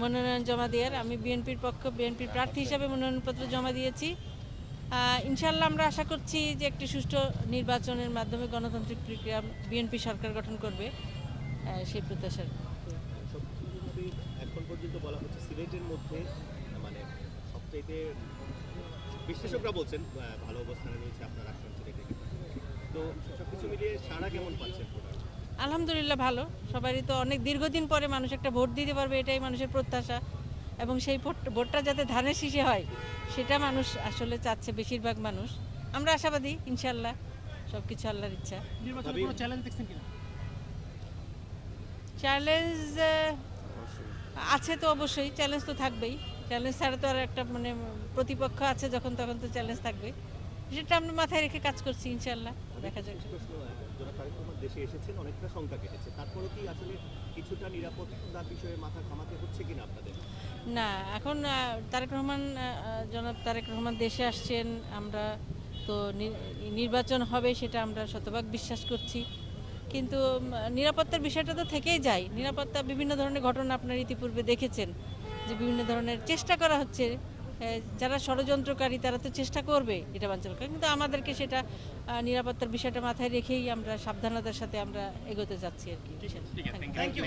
মনোনয়ন জমা দেওয়ার। আমি বিএনপির পক্ষ, বিএনপির প্রার্থী হিসাবে মনোনয়নপত্র জমা দিয়েছি। ইনশাল্লাহ আমরা আশা করছি যে একটি সুষ্ঠু নির্বাচনের মাধ্যমে গণতান্ত্রিক প্রক্রিয়া বিএনপি সরকার গঠন করবে। সেই প্রত্যাশার এখন পর্যন্ত বলা হচ্ছে সিলেটের মধ্যে মানে সবচাইতে বিশ্লেষকরা বলছেন ভালো অবস্থানে রয়েছে আপনার আসন তো সবকিছু মিলিয়ে সারা কেমন পাচ্ছেন? আলহামদুলিল্লাহ ভালো। সবারই তো অনেক দীর্ঘদিন পরে মানুষ একটা ভোট দিতে পারবে এটাই মানুষের প্রত্যাশা। এবং সেই ভোট- ভোটটা যাতে ধানের শীষে হয় সেটা মানুষ আসলে চাচ্ছে বেশিরভাগ মানুষ। আমরা আশাবাদী ইনশাল্লাহ সব কিছু আল্লাহর ইচ্ছা। নির্বাচনে ভাবি- কোনো? চ্যালেঞ্জ চ্যালেঞ্জ আছে তো অবশ্যই চ্যালেঞ্জ তো থাকবেই। চ্যালেঞ্জ ছাড়া তো আর একটা মানে প্রতিপক্ষ আছে যখন তখন তো চ্যালেঞ্জ থাকবে। সেটা আমরা মাথায় রেখে কাজ করছি ইনশাল্লাহ দেখা যাক। দেশে এসেছেন, অনেকটা সংখ্যা কেটেছে। তারপরেও কি আসলে কিছুটা নিরাপত্তার বিষয়ে মাথা ঘামাতে হচ্ছে কিনা আপনাদের? না, এখন তারেক রহমান জনাব তারেক রহমান দেশে আসছেন, আমরা তো নির্বাচন হবে সেটা আমরা শতভাগ বিশ্বাস করছি। কিন্তু নিরাপত্তার বিষয়টা তো থেকেই যায়। নিরাপত্তা বিভিন্ন ধরনের ঘটনা আপনার ইতিপূর্বে দেখেছেন, যে বিভিন্ন ধরনের চেষ্টা করা হচ্ছে যারা ষড়যন্ত্রকারী তারা তো চেষ্টা করবে এটা বাঞ্চাল করে কিন্তু আমাদেরকে সেটা নিরাপত্তার বিষয়টা মাথায় রেখেই আমরা সাবধানতার সাথে আমরা এগোতে যাচ্ছি আর কি। Thank you